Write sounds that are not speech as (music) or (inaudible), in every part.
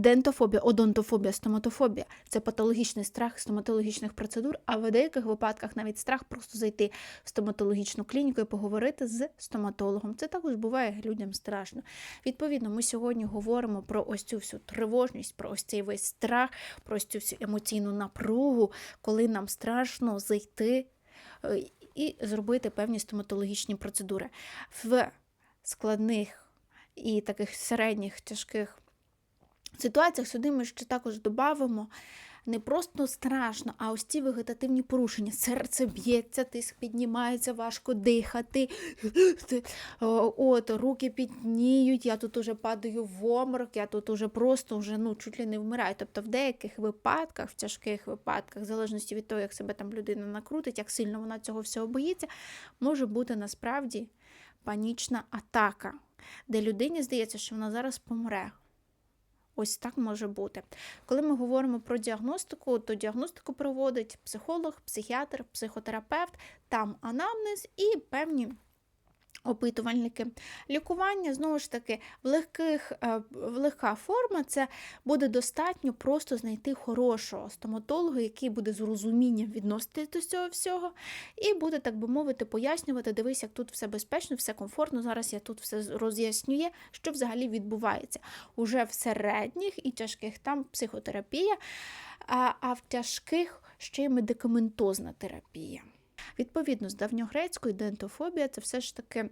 Дентофобія, одонтофобія, стоматофобія це патологічний страх стоматологічних процедур, а в деяких випадках навіть страх просто зайти в стоматологічну клініку і поговорити з стоматологом. Це також буває людям страшно. Відповідно, ми сьогодні говоримо про ось цю всю тривожність, про ось цей весь страх, про ось цю всю емоційну напругу, коли нам страшно зайти е, і зробити певні стоматологічні процедури. В складних і таких середніх тяжких ситуаціях сюди ми ще також додамо не просто страшно, а ось ці вегетативні порушення. Серце б'ється, тиск піднімається, важко дихати. От, руки підніють, я тут уже падаю в оморок, я тут уже просто вже, ну, чуть ли не вмираю. Тобто в деяких випадках, в тяжких випадках, в залежності від того, як себе там людина накрутить, як сильно вона цього всього боїться, може бути насправді панічна атака, де людині здається, що вона зараз помре. Ось так може бути. Коли ми говоримо про діагностику, то діагностику проводить психолог, психіатр, психотерапевт, там анамнез і певні опитувальники. Лікування, знову ж таки, в легких, е, в легка форма це буде достатньо просто знайти хорошого стоматолога, який буде з розумінням відноситись до цього всього, і буде, так би мовити, пояснювати, дивись, як тут все безпечно, все комфортно. Зараз я тут все роз'яснює, що взагалі відбувається. Уже в середніх і тяжких там психотерапія, а, а в тяжких ще й медикаментозна терапія. Відповідно, з давньогрецької дентофобія це все ж таки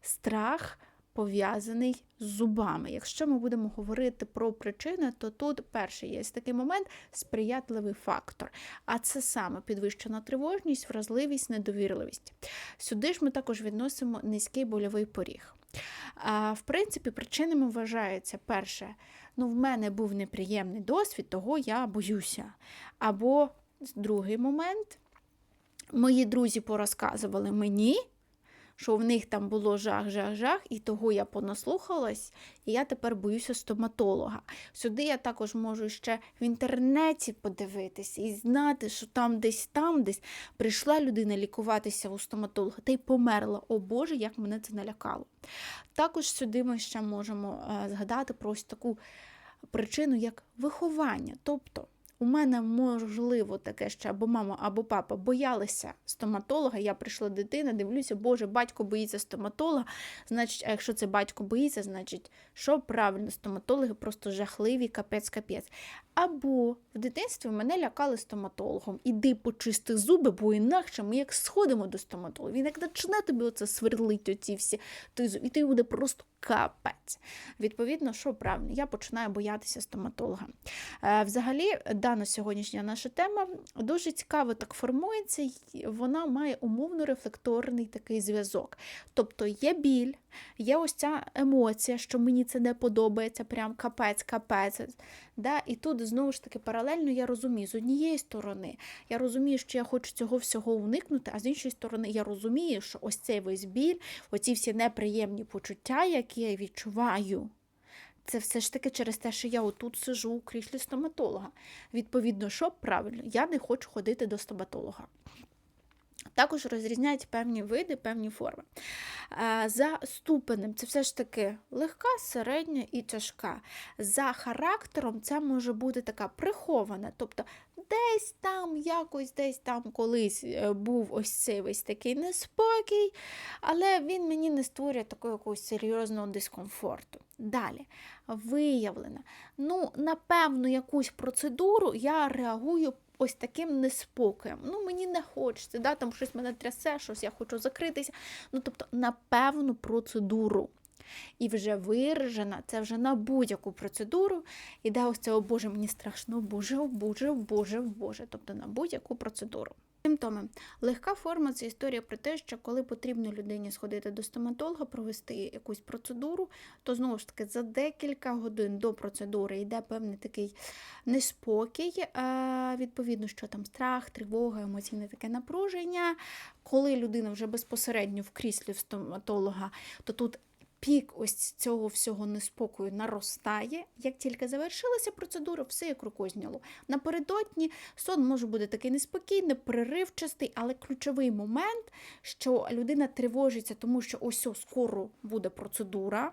страх пов'язаний з зубами. Якщо ми будемо говорити про причини, то тут перший є такий момент сприятливий фактор. А це саме підвищена тривожність, вразливість, недовірливість. Сюди ж ми також відносимо низький больовий поріг. А, В принципі, причинами вважається перше, ну, в мене був неприємний досвід, того я боюся. Або другий момент мої друзі порозказували мені, що в них там було жах, жах, жах, і того я понаслухалась, і я тепер боюся стоматолога. Сюди я також можу ще в інтернеті подивитися і знати, що там десь там десь прийшла людина лікуватися у стоматолога та й померла. О Боже, як мене це налякало. Також сюди ми ще можемо е, згадати про ось таку причину, як виховання. Тобто. У мене можливо таке ще або мама, або папа боялися стоматолога. Я прийшла дитина, дивлюся, Боже, батько боїться стоматолога. Значить, а якщо це батько боїться, значить, що правильно, стоматологи просто жахливі, капець-капець. Або в дитинстві мене лякали стоматологом. Іди почисти зуби, бо інакше ми як сходимо до стоматолога. Він як почне тобі оце сверлить оці всі, і ти буде просто капець. Відповідно, що правильно, я починаю боятися стоматолога. Е, взагалі, дана сьогоднішня наша тема дуже цікаво так формується, вона має умовно рефлекторний такий зв'язок. Тобто є біль, є ось ця емоція, що мені це не подобається, прям капець, капець. Да? І тут знову ж таки паралельно я розумію, з однієї сторони, я розумію, що я хочу цього всього уникнути, а з іншої сторони, я розумію, що ось цей весь біль, оці всі неприємні почуття, які я відчуваю. Це все ж таки через те, що я отут сижу у кріслі стоматолога. Відповідно, що правильно, я не хочу ходити до стоматолога. Також розрізняють певні види, певні форми. За ступенем це все ж таки легка, середня і тяжка. За характером це може бути така прихована, тобто десь там, якось десь там колись е, був ось цей весь такий неспокій, але він мені не створює такого якогось серйозного дискомфорту. Далі, виявлена. Ну, напевно, якусь процедуру я реагую ось таким неспокоєм. Ну, мені не хочеться, да, там щось мене трясе, щось я хочу закритися. Ну, тобто, на певну процедуру. І вже виражена, це вже на будь-яку процедуру. Іде ось це, о Боже, мені страшно, Боже, о Боже, о Боже, о Боже. Тобто на будь-яку процедуру. Симптоми. Легка форма це історія про те, що коли потрібно людині сходити до стоматолога, провести якусь процедуру, то знову ж таки за декілька годин до процедури йде певний такий неспокій, відповідно, що там страх, тривога, емоційне таке напруження. Коли людина вже безпосередньо в кріслі в стоматолога, то тут пік ось цього всього неспокою наростає. Як тільки завершилася процедура, все як рукою зняло. Напередодні сон може бути такий неспокійний, переривчастий, але ключовий момент, що людина тривожиться, тому що ось скоро буде процедура.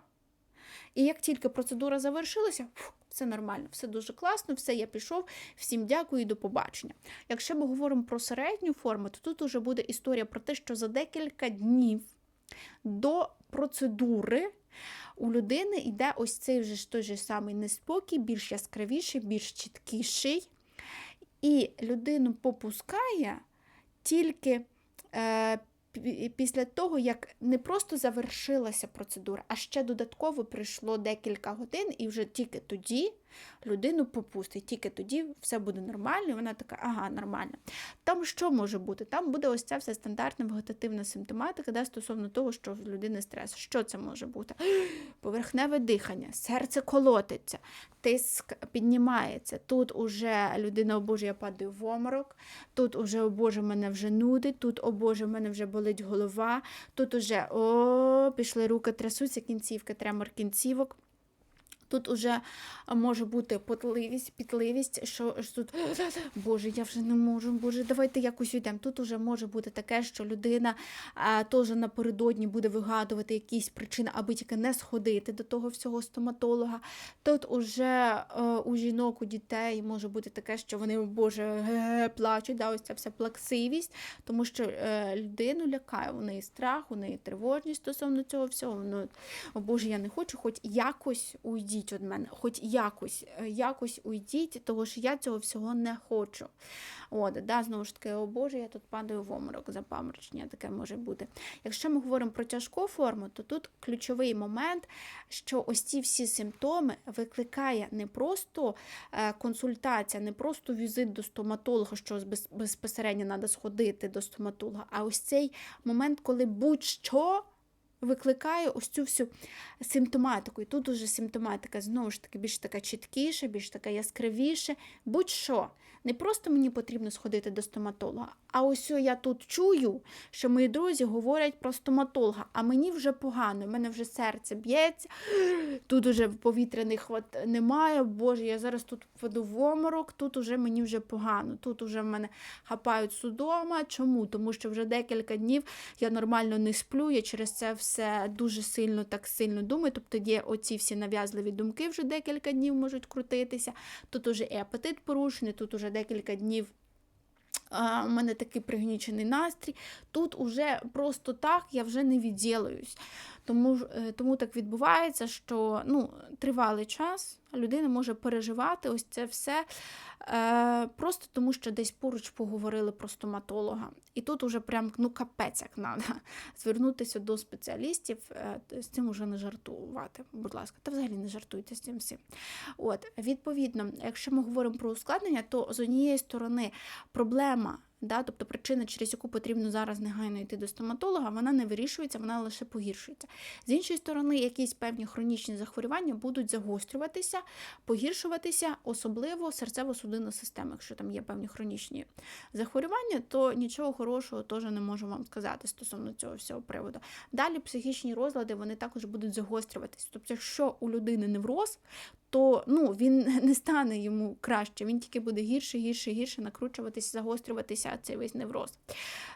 І як тільки процедура завершилася, все нормально, все дуже класно, все, я пішов. Всім дякую і до побачення. Якщо ми говоримо про середню форму, то тут уже буде історія про те, що за декілька днів до процедури у людини йде ось цей вже ж той же самий неспокій, більш яскравіший, більш чіткіший. І людину попускає тільки е, після того, як не просто завершилася процедура, а ще додатково прийшло декілька годин, і вже тільки тоді людину попустить, тільки тоді все буде нормально, і вона така, ага, нормально. Там що може бути? Там буде ось ця вся стандартна вегетативна симптоматика, да, стосовно того, що в людини стрес. Що це може бути? (gasps) Поверхневе дихання, серце колотиться, тиск піднімається. Тут уже людина, о Боже, я падаю в оморок, тут уже, о Боже, мене вже нудить, тут, о Боже, мене вже болить голова, тут уже о, пішли руки трясуться, кінцівки, тремор кінцівок. Тут уже може бути потливість, пітливість, що тут, (gasps) Боже, я вже не можу, Боже, давайте якось йдемо. Тут уже може бути таке, що людина теж напередодні буде вигадувати якісь причини, аби тільки не сходити до того всього стоматолога. Тут уже у жінок, у дітей може бути таке, що вони, Боже, (laughs) плачуть, да, ось ця вся плаксивість, тому що е, людину лякає, у неї страх, у неї тривожність стосовно цього всього. Ну, Боже, я не хочу, хоч якось уйдіть уйдіть від мене, хоч якось е, якось уйдіть, тому що я цього всього не хочу. От, да, Знову ж таки, о Боже, я тут падаю в оморок запаморочення, таке може бути. Якщо ми говоримо про тяжку форму, то тут ключовий момент, що ось ці всі симптоми викликає не просто е, консультація, не просто візит до стоматолога, що безпосередньо треба сходити до стоматолога, а ось цей момент, коли будь-що викликає ось цю всю симптоматику. І тут уже симптоматика знову ж таки більш така чіткіша, більш така яскравіша. Будь-що. Не просто мені потрібно сходити до стоматолога, а ось я тут чую, що мої друзі говорять про стоматолога, а мені вже погано, в мене вже серце б'ється, тут уже повітряний хват немає. Боже, я зараз тут впаду в оморок, тут уже мені вже погано, тут уже в мене хапають судома. Чому? Тому що вже декілька днів я нормально не сплю, я через це все дуже сильно так сильно думаю. Тобто є оці всі нав'язливі думки вже декілька днів можуть крутитися. Тут уже і апетит порушений, тут уже декілька днів. У мене такий пригнічений настрій. Тут уже просто так я вже не відділаюсь. Тому е, тому так відбувається, що ну, тривалий час людина може переживати ось це все е, просто тому, що десь поруч поговорили про стоматолога. І тут уже прям ну, капець як треба (laughs) звернутися до спеціалістів, е, з цим уже не жартувати. Будь ласка, та взагалі не жартуйте з цим всім. От, Відповідно, якщо ми говоримо про ускладнення, то з однієї сторони проблема. Да, Тобто причина, через яку потрібно зараз негайно йти до стоматолога, вона не вирішується, вона лише погіршується. З іншої сторони, якісь певні хронічні захворювання будуть загострюватися, погіршуватися, особливо серцево-судинна система. Якщо там є певні хронічні захворювання, то нічого хорошого теж не можу вам сказати стосовно цього всього приводу. Далі психічні розлади вони також будуть загострюватися. Тобто, якщо у людини невроз, то ну, він не стане йому краще, він тільки буде гірше, гірше, гірше накручуватися, загострюватися цей весь невроз.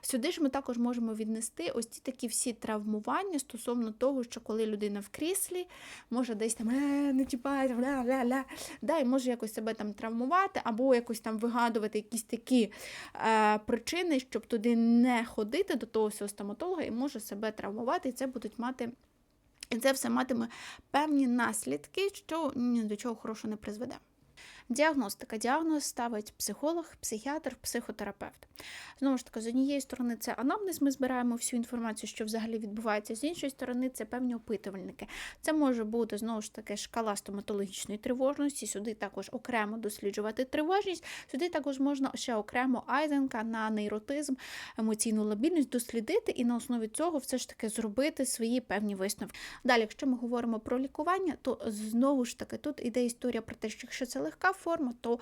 Сюди ж ми також можемо віднести ось ці такі всі травмування стосовно того, що коли людина в кріслі, може десь там е, не чіпається, ля ля ля да, і може якось себе там травмувати, або якось там вигадувати якісь такі е, причини, щоб туди не ходити до того всього стоматолога і може себе травмувати, і це будуть мати. І це все матиме певні наслідки, що ні до чого хорошого не призведе. Діагностика. Діагноз ставить психолог, психіатр, психотерапевт. Знову ж таки, з однієї сторони, це анамнез, ми збираємо всю інформацію, що взагалі відбувається, з іншої сторони, це певні опитувальники. Це може бути знову ж таки шкала стоматологічної тривожності. Сюди також окремо досліджувати тривожність. Сюди також можна ще окремо айзенка на нейротизм, емоційну лабільність дослідити і на основі цього все ж таки зробити свої певні висновки. Далі, якщо ми говоримо про лікування, то знову ж таки тут іде історія про те, що якщо це легка форма, то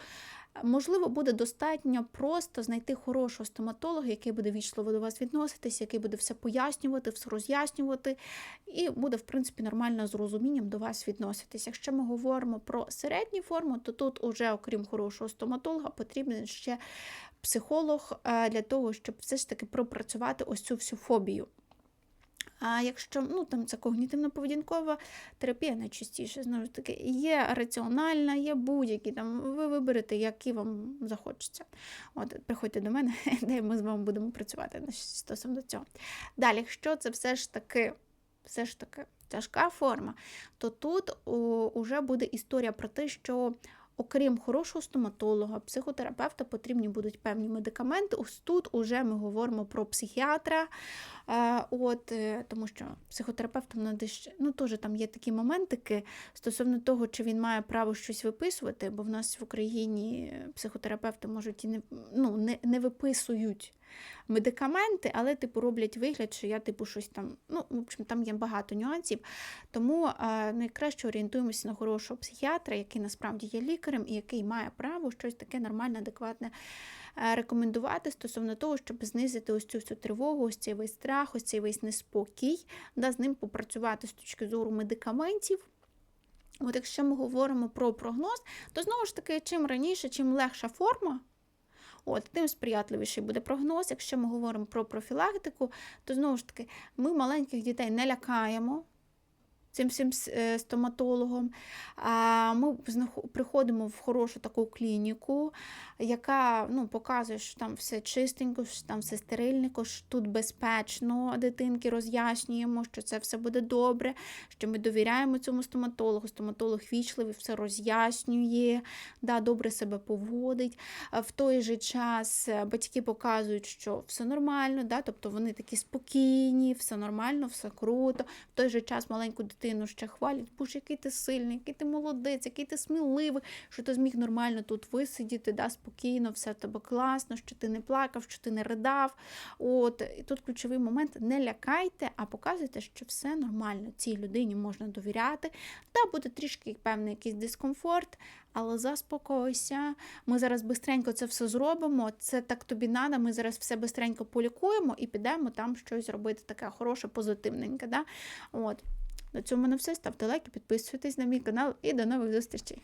можливо буде достатньо просто знайти хорошого стоматолога, який буде вічливо до вас відноситись, який буде все пояснювати, все роз'яснювати, і буде, в принципі, нормально з розумінням до вас відноситись. Якщо ми говоримо про середню форму, то тут, уже, окрім хорошого стоматолога, потрібен ще психолог е, для того, щоб все ж таки пропрацювати ось цю всю фобію. А якщо ну там це когнітивно-поведінкова терапія найчастіше, знову ж таки, є раціональна, є будь-які там. Ви виберете, які вам захочеться. От, приходьте до мене, (laughs) де ми з вами будемо працювати стосовно цього. Далі, якщо це все ж таки, все ж таки тяжка форма, то тут вже буде історія про те, що. Окрім хорошого стоматолога, психотерапевта, потрібні будуть певні медикаменти. Ось тут уже ми говоримо про психіатра, Е, От, е, тому що психотерапевтом дещо ну, теж там є такі моментики стосовно того, чи він має право щось виписувати, бо в нас в Україні психотерапевти можуть і не, ну, не, не виписують медикаменти, але типу роблять вигляд, що я типу щось там. Ну, в общем, там є багато нюансів. Тому е, найкраще орієнтуємося на хорошого психіатра, який насправді є лікарем і який має право щось таке нормальне, адекватне е, рекомендувати стосовно того, щоб знизити ось цю всю тривогу, ось цей весь страх, ось цей весь неспокій, да, з ним попрацювати з точки зору медикаментів. От якщо ми говоримо про прогноз, то знову ж таки, чим раніше, чим легша форма, От, тим сприятливіший буде прогноз. Якщо ми говоримо про профілактику, то знову ж таки ми маленьких дітей не лякаємо цим всім е, стоматологом. Ми приходимо в хорошу таку клініку, яка ну, показує, що там все чистенько, що там все стерильненько, що тут безпечно дитинки роз'яснюємо, що це все буде добре, що ми довіряємо цьому стоматологу. Стоматолог вічливий, все роз'яснює, да, добре себе поводить. В той же час е, батьки показують, що все нормально, да, тобто вони такі спокійні, все нормально, все круто. В той же час маленьку дитину ще хвалять, боже, який ти сильний, який ти молодець, який ти сміливий, що ти зміг нормально тут висидіти, да, спокійно, все в тебе класно, що ти не плакав, що ти не ридав. От, І тут ключовий момент: не лякайте, а показуйте, що все нормально. Цій людині можна довіряти. Та буде трішки певний якийсь дискомфорт, але заспокойся. Ми зараз бистренько це все зробимо. Це так тобі треба, Ми зараз все бистренько полікуємо і підемо там щось робити таке хороше, позитивненьке. Да? От. На цьому на все. Ставте лайки, підписуйтесь на мій канал і до нових зустрічей!